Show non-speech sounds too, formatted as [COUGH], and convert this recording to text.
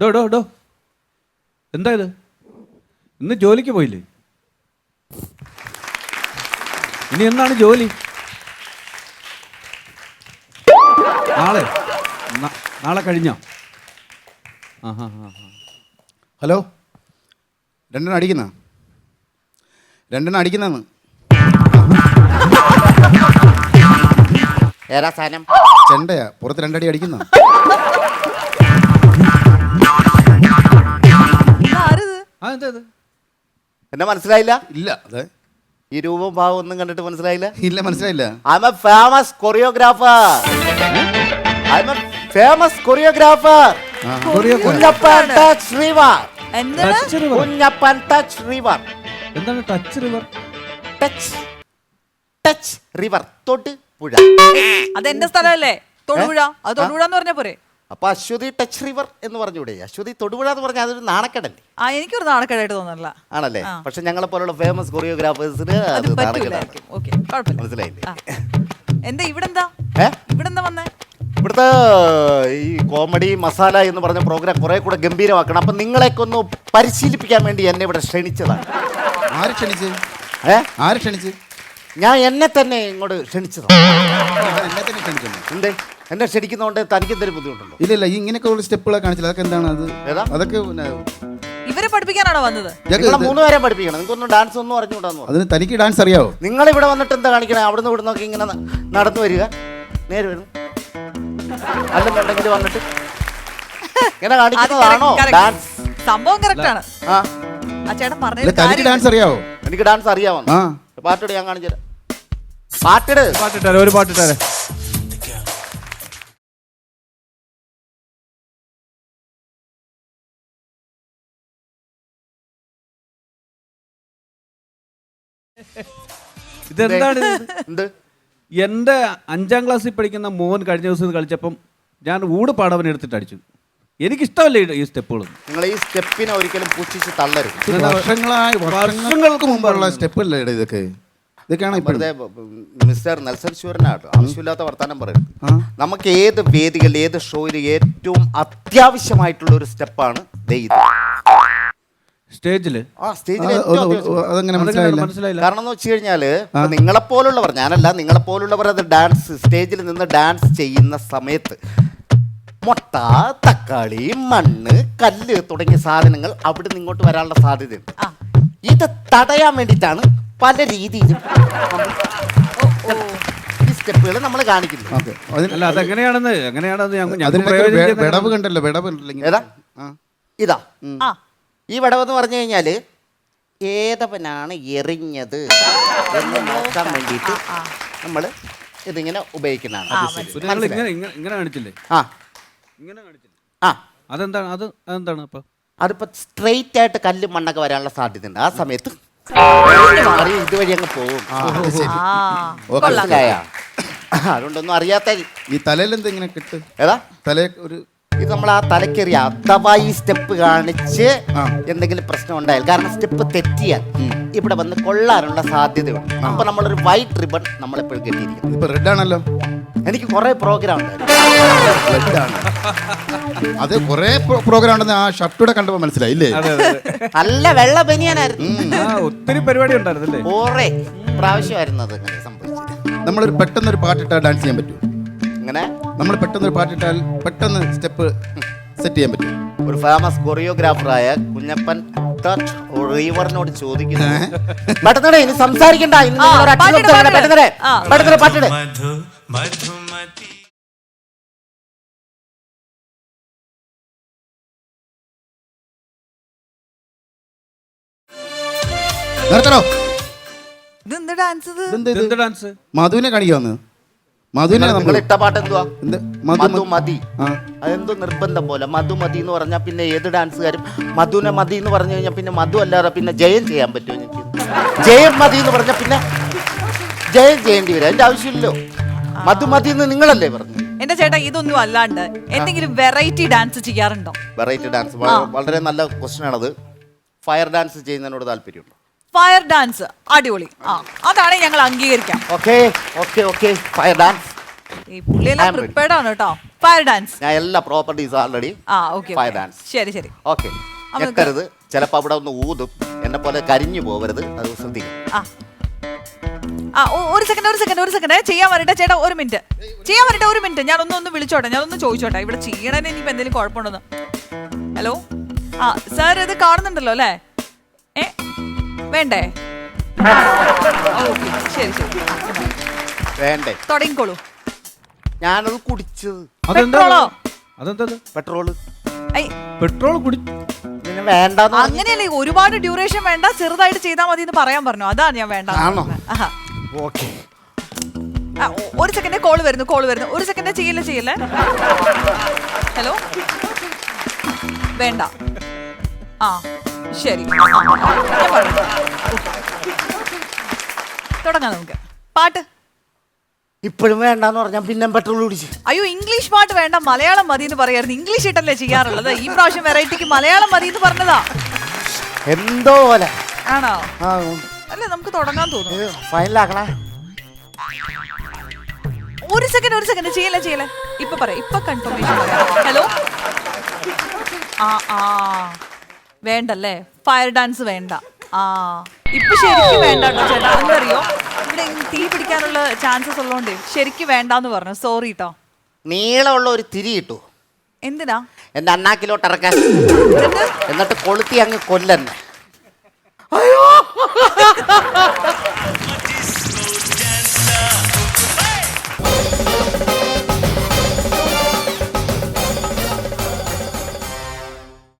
ഡോ ഡോ ഡോ. എന്താ ഇത്? ഇന്ന് ജോലിക്ക് പോയില്ലേ? ഇനി എന്നാണ് ജോലി? നാളെ. നാളെ കഴിഞ്ഞോ? ഹലോ? രണ്ടെണ്ണം അടിക്കുന്ന? രണ്ടെണ്ണം അടിക്കുന്നെന്ന്. ഏതാ സാധനം? ചെണ്ടയാ. പുറത്ത് രണ്ടടി അടിക്കുന്ന? എന്നെ മനസ്സിലായില്ല? ഇല്ല അതെ. ഈ രൂപം ഭാവം ഒന്നും കണ്ടിട്ട് മനസ്സിലായില്ല? ഇല്ല മനസ്സിലായില്ല. I am a famous choreographer I am a famous choreographer choreo Kunjappan touch river എന്താണ്? Touch river Kunjappan touch river എന്താണ് touch river touch touch river തൊട്ട് പുഴ. അതെന്റെ സ്ഥലമല്ലേ? തൊടുപുഴ. അത് തൊടുപുഴ എന്ന് പറഞ്ഞ പോരെ? അപ്പൊ അശ്വതി ടച്ച് റിവർ എന്ന് പറഞ്ഞൂടെ? അശ്വതി തൊടുപുഴ എന്ന് പറഞ്ഞാൽ അതൊരു നാണക്കേടല്ലേ? ആ എനിക്കൊരു നാണക്കേടായിട്ട് തോന്നുന്നില്ല ആണല്ലേ? പക്ഷെ ഞങ്ങളെ പോലുള്ള ഫേമസ് കൊറിയോഗ്രാഫേഴ്സിന് അത് ഓക്കെ കുഴപ്പമില്ല. മനസ്സിലായില്ലേ? എന്താ ഇവിടെ എന്താ ഇവിടെ എന്താ വന്നേ? ഇവിടുത്തെ ഈ കോമഡി മസാല എന്ന് പറഞ്ഞ പ്രോഗ്രാം കുറെ കൂടെ ഗംഭീരമാക്കണം. അപ്പൊ നിങ്ങളെയൊക്കെ ഒന്ന് പരിശീലിപ്പിക്കാൻ വേണ്ടി എന്നെ ഇവിടെ ക്ഷണിച്ചതാണ്. ആര് ക്ഷണിച്ച്? ഏ? ആര് ക്ഷണിച്ച്? ഞാൻ എന്നെ തന്നെ ഇങ്ങോട്ട് ക്ഷണിച്ചതാണ്. എന്നെ തന്നെ ക്ഷണിച്ചു എന്തേ? എന്നെ ക്ഷണിക്കുന്നതുകൊണ്ട് തനിക്ക് എന്തെങ്കിലും ബുദ്ധിമുട്ടുണ്ടോ? ഇല്ല ഇല്ല ഈ ഇങ്ങനെയൊക്കെ ഉള്ള സ്റ്റെപ്പുകളെ കാണിച്ചില്ല. അതൊക്കെ എന്താണ് അത്? ഏതാ? അതൊക്കെ പിന്നെ ഇവരെ പഠിപ്പിക്കാനാണോ വന്നത്? ഇതൊക്കെ മൂന്ന് ഇത്- മൂന്നുപേരെ പഠിപ്പിക്കണം. നിങ്ങൾക്കൊന്നും ഡാൻസ് ഒന്നും അറിഞ്ഞുകൂടാന്ന് പറഞ്ഞു അതിന് തനിക്ക് ഡാൻസ് അറിയാവോ? നിങ്ങൾ ഇവിടെ വന്നിട്ട് എന്താ കാണിക്കണേ? അവിടുന്ന് ഇവിടെ നോക്കി ഇങ്ങനെ ന- നടന്നു വരിക. നേരെ വരുന്നു. അല്ലെന്നുണ്ടെങ്കിൽ വന്നിട്ട് ഇങ്ങനെ അത് കാണിക്കുന്നതാണോ? correct. ഡാൻസ്. സംഭവം കറക്റ്റ് ആണ്. ആ. ആ ചേട്ടൻ അല്ല തനിക്ക് ഡാൻസ് അറിയാവോ? എനിക്ക് ഡാൻസ് അറിയാവുന്നു ആ. പാട്ടിട് ഞാൻ കാണിച്ചു തരാം പാട്ടിട് പാട്ടിട്ടാരെ ഒരു പാട്ടിട്ടാരെ ഇതെന്താണ് ഇത്? എന്ത്? എന്റെ അഞ്ചാം ക്ലാസ്സിൽ പഠിക്കുന്ന മോൻ കഴിഞ്ഞ ദിവസം ഇത് കളിച്ചപ്പം ഞാൻ ഊട് പാടവൻ എടുത്തിട്ട് അടിച്ചു. എനിക്ക് ഇഷ്ടമല്ല ഈ സ്റ്റെപ്പുകളൊന്നും. നിങ്ങൾ ഈ സ്റ്റെപ്പിനെ ഒരിക്കലും പുച്ഛിച്ച് തള്ളരുത്. വർഷങ്ങളായി വർഷങ്ങൾക്ക് മുമ്പുള്ള സ്റ്റെപ്പല്ലേ ഇതൊക്കെ? ഇതൊക്കെയാണ് ഇപ്പോഴും. വെറുതെ ബ- ബ- മിസ്റ്റർ നെൽസൺ ശൂരനാട്ടോ ആവശ്യമില്ലാത്ത വർത്താനം പറയരുത്. നമുക്ക് ഏത് വേദികളിൽ ഏത് ഷോയിൽ ഏറ്റവും അത്യാവശ്യമായിട്ടുള്ള ഒരു സ്റ്റെപ്പാണ് ഇത്. സ്റ്റേജിൽ ആ സ്റ്റേജിൽ ഏറ്റവും അത് അത്യാവശ്യം. അതെങ്ങനെ മനസ്സിലായില്ല? മനസ്സിലായില്ല? കാരണം എന്ന് വെച്ച് കഴിഞ്ഞാൽ ഇപ്പൊ നിങ്ങളെപ്പോലുള്ളവർ ഞാനല്ല നിങ്ങളെപ്പോലുള്ളവർ അത് ഡാൻസ് സ്റ്റേജിൽ നിന്ന് ഡാൻസ് ചെയ്യുന്ന സമയത്ത് മുട്ട തക്കാളി മണ്ണ് കല്ല് തുടങ്ങിയ സാധനങ്ങൾ അവിടെ നിന്ന് ഇങ്ങോട്ട് വരാനുള്ള സാധ്യതയുണ്ട്. ഇത് തടയാൻ വേണ്ടിയിട്ടാണ് പല രീതിയിലും നമ്മൾ ഈ സ്റ്റെപ്പുകൾ നമ്മൾ കാണിക്കുന്നത്. ഓക്കെ. അതിന് അല്ല അതെങ്ങനെയാണെന്ന് എങ്ങനെയാണെന്ന് ഞങ്ങൾ ഞങ്ങൾക്ക് അതിനിടയ്ക്ക് വെ- വിടവ് കണ്ടല്ലോ വിടവ് ഉണ്ടല്ലോ ഇങ്ങനെ. ഏതാ? ആ. ഇതാ. ആ. ഈ വടവെന്ന് പറഞ്ഞു കഴിഞ്ഞാൽ ഏതവനാണ് എറിഞ്ഞത് എന്ന് നോക്കാൻ വേണ്ടിയിട്ട് നമ്മൾ ഇതിങ്ങനെ ഉപയോഗിക്കുന്നതാണ്. ഇങ്ങനെ കാണിച്ചില്ലേ? ആ. ഇങ്ങനെ കാണിച്ചില്ലേ? ആ. അതെന്താണ്? അത് അതെന്താണ് അപ്പൊ? അതിപ്പോ സ്ട്രെയിറ്റ് ആയിട്ട് കല്ല് മണ്ണൊക്കെ വരാനുള്ള സാധ്യതയുണ്ട്. ആ സമയത്ത് മാറി ഇതുവഴി അങ്ങ് പോകും. മനസ്സിലായ? അതുകൊണ്ടൊന്നും അറിയാത്ത ഈ തലയിൽ എന്താ ഇങ്ങനെ കിട്ടും? ഏതാ? തല ഒരു ഇത് നമ്മൾ ആ തലക്കേറിയ അഥവാ ഈ സ്റ്റെപ്പ് കാണിച്ച് എന്തെങ്കിലും പ്രശ്നം ഉണ്ടായാൽ കാരണം സ്റ്റെപ്പ് തെറ്റിയാൽ ഇവിടെ വന്ന് കൊള്ളാനുള്ള സാധ്യതയുണ്ട്. അപ്പൊ നമ്മളൊരു വൈറ്റ് റിബൺ നമ്മളെപ്പോഴും കെട്ടിയിരിക്കും ഇപ്പൊ റെഡ് ആണല്ലോ. എനിക്ക് കുറെ പ്രോഗ്രാം അത് കുറെ പ്രോഗ്രാം ഉണ്ടെന്ന് ആ ഷർട്ടൂടെ കണ്ടപ്പോ മനസ്സിലായില്ലേ. നല്ല വെള്ള ബനിയാനായിരുന്നു. ആ ഒത്തിരി പരിപാടി ഉണ്ടായിരുന്നല്ലേ? കുറെ പ്രാവശ്യമായിരുന്നു അത് സംഭവിച്ചത്. നമ്മളൊരു പെട്ടെന്നൊരു ഒരു പാട്ടിട്ടാൽ ഡാൻസ് ചെയ്യാൻ പറ്റുമോ ഇങ്ങനെ നമ്മൾ പെട്ടെന്ന് ഒരു പാട്ടിട്ടാൽ പെട്ടെന്ന് സ്റ്റെപ്പ് സെറ്റ് ചെയ്യാൻ പറ്റും. ഒരു ഫേമസ് കൊറിയോഗ്രാഫറായ കുഞ്ഞപ്പൻ റീവറിനോട് ചോദിക്കുന്നു. പെട്ടെന്നടേ ഇനി സംസാരിക്കണ്ട. ഇന്ന് ഒരു അക്ഷരം. പാട്ടിട്. നിർത്തണോ ഡാൻസ് മധുവിനെ കാണിക്കാന്ന് മധുവിനെ നമ്മൾ ഇട്ട പാട്ട് എന്തുവാ? മധു മതി. അതെന്തോ നിർബന്ധം പോലെ. മധു മതി എന്ന് പറഞ്ഞാൽ പിന്നെ ഏത് ഡാൻസുകാരും മധുനെ മതി എന്ന് പറഞ്ഞു കഴിഞ്ഞാൽ പിന്നെ മധു അല്ലാതെ പിന്നെ ജയം ചെയ്യാൻ പറ്റുമോ എനിക്ക്? ജയം മതി എന്ന് പറഞ്ഞാൽ പിന്നെ ജയം ചെയ്യേണ്ടി വരും. അതിന്റെ ആവശ്യമില്ലല്ലോ. മധു മതി എന്ന് നിങ്ങളല്ലേ പറഞ്ഞു. എന്റെ ചേട്ടാ ഇതൊന്നും അല്ലാണ്ട് എന്തെങ്കിലും വെറൈറ്റി ഡാൻസ് ചെയ്യാറുണ്ടോ? Variety dance. വളരെ നല്ല ക്വസ്റ്റ്യൻ ആണത് ഫയർ ഡാൻസ് ചെയ്യുന്നതിനോട് താല്പര്യമുണ്ടോ? ഫയർ ഡാൻസ് അടിപൊളി. ആ അതാണ് ഞങ്ങൾ അംഗീകരിക്കാം okay okay okay. Fire dance ഈ പുള്ളിയെല്ലാം I ready. പ്രിപ്പയർഡ് ആണ് കേട്ടോ. ഫയർ ഡാൻസ് ഞാൻ എല്ലാ പ്രോപ്പർട്ടീസ് ആൾറെഡി ആ ഓക്കെ ഫയർ ഡാൻസ് ശരി ശരി. ഓക്കെ നമുക്ക് ഞെക്കരുത് ചിലപ്പോൾ അവിടെ ഒന്ന് ഊതും. എന്നെ പോലെ കരിഞ്ഞു പോവരുത്. അത് ശ്രദ്ധിക്കും ആ. ആ ഒ- ഒരു സെക്കൻഡ് ഒരു സെക്കൻഡ് ഒരു സെക്കൻഡ് ചെയ്യാൻ വരട്ടെ ചേട്ടാ ഒരു മിനിറ്റ് ചെയ്യാൻ വരട്ടെ ഒരു മിനിറ്റ് ഞാൻ ഒന്ന് ഒന്ന് വിളിച്ചോട്ടെ ഞാൻ ഒന്ന് ചോദിച്ചോട്ടെ. ഇവിടെ ചെയ്യണേ ഇനിയിപ്പോ എന്തെങ്കിലും കുഴപ്പമുണ്ടോന്ന്. ഹലോ ആ സാർ ഇത് കാണുന്നുണ്ടല്ലോ അല്ലേ? ഏ വേണ്ടേ? ഓക്കെ ശരി ശരി. വേണ്ടേ. തുടങ്ങിക്കോളൂ. ഞാനത് കുടിച്ചത്. അതെന്താ? പെട്രോളോ? അതെന്താ പെട്രോൾ. ഐ, പെട്രോൾ കുടി പിന്നെ വേണ്ടെന്ന് പറഞ്ഞു. അങ്ങനെയല്ലേ ഒരുപാട് ഡ്യൂറേഷൻ വേണ്ട ചെറുതായിട്ട് ചെയ്താൽ മതി എന്ന് പറയാൻ പറഞ്ഞു. അതാ ഞാൻ വേണ്ട ആണോ? ആഹാ. ഓക്കെ. ആ, ഒ- ഒരു സെക്കൻഡ് കോൾ വരുന്നു കോൾ വരുന്നു. ഒരു സെക്കൻഡ് ചെയ്യില്ല ചെയ്യല്ലേ? ഹലോ വേണ്ട. ആ. ശരി. തുടങ്ങാം നമുക്ക്. പാട്ട്. ഇപ്പോഴും വേണ്ടെന്ന് പറഞ്ഞാൽ പിന്നെ പെട്രോൾ കുടിച്ച്. അയ്യോ ഇംഗ്ലീഷ് പാട്ട് വേണ്ട. മലയാളം മതി എന്ന് പറയായിരുന്നു. ഇംഗ്ലീഷ് ഇട്ടല്ലേ ചെയ്യാറുള്ളത്? ഈ പ്രാവശ്യം വെറൈറ്റിക്ക് മലയാളം മതി എന്ന് പറഞ്ഞതാ. എന്തോ പോലെ. ആണോ? അല്ല അല്ലേ നമുക്ക് തുടങ്ങാൻ തോന്നുന്നു. ഇത് ഫൈനലാക്കണേ ഒരു സെക്കൻഡ് ഒരു സെക്കൻഡ് ചെയ്യല്ലേ ചെയ്യല്ലേ. ഇപ്പൊ പറയാം ഇപ്പൊ കൺഫർമേഷൻ ഹലോ ആ ആ. വേണ്ടല്ലേ? ഫയർ ഡാൻസ് വേണ്ട. ആ. ഇപ്പൊ ശരിക്കും വേണ്ട ചേട്ടാ. എന്തറിയോ ഇവിടെ തീ പിടിക്കാനുള്ള ചാൻസസ് ഉള്ളതുകൊണ്ട് ശരിക്കും വേണ്ടെന്ന് പറഞ്ഞു. സോറി കേട്ടോ നീളമുള്ള ഒരു തിരി കിട്ടു എന്തിനാ? എന്റെ അണ്ണാക്കിലോട്ട് ഇറക്കാൻ. എന്നിട്ട്? കൊളുത്തി അങ്ങ് കൊല്ലന്നെ. അയ്യോ [LAUGHS]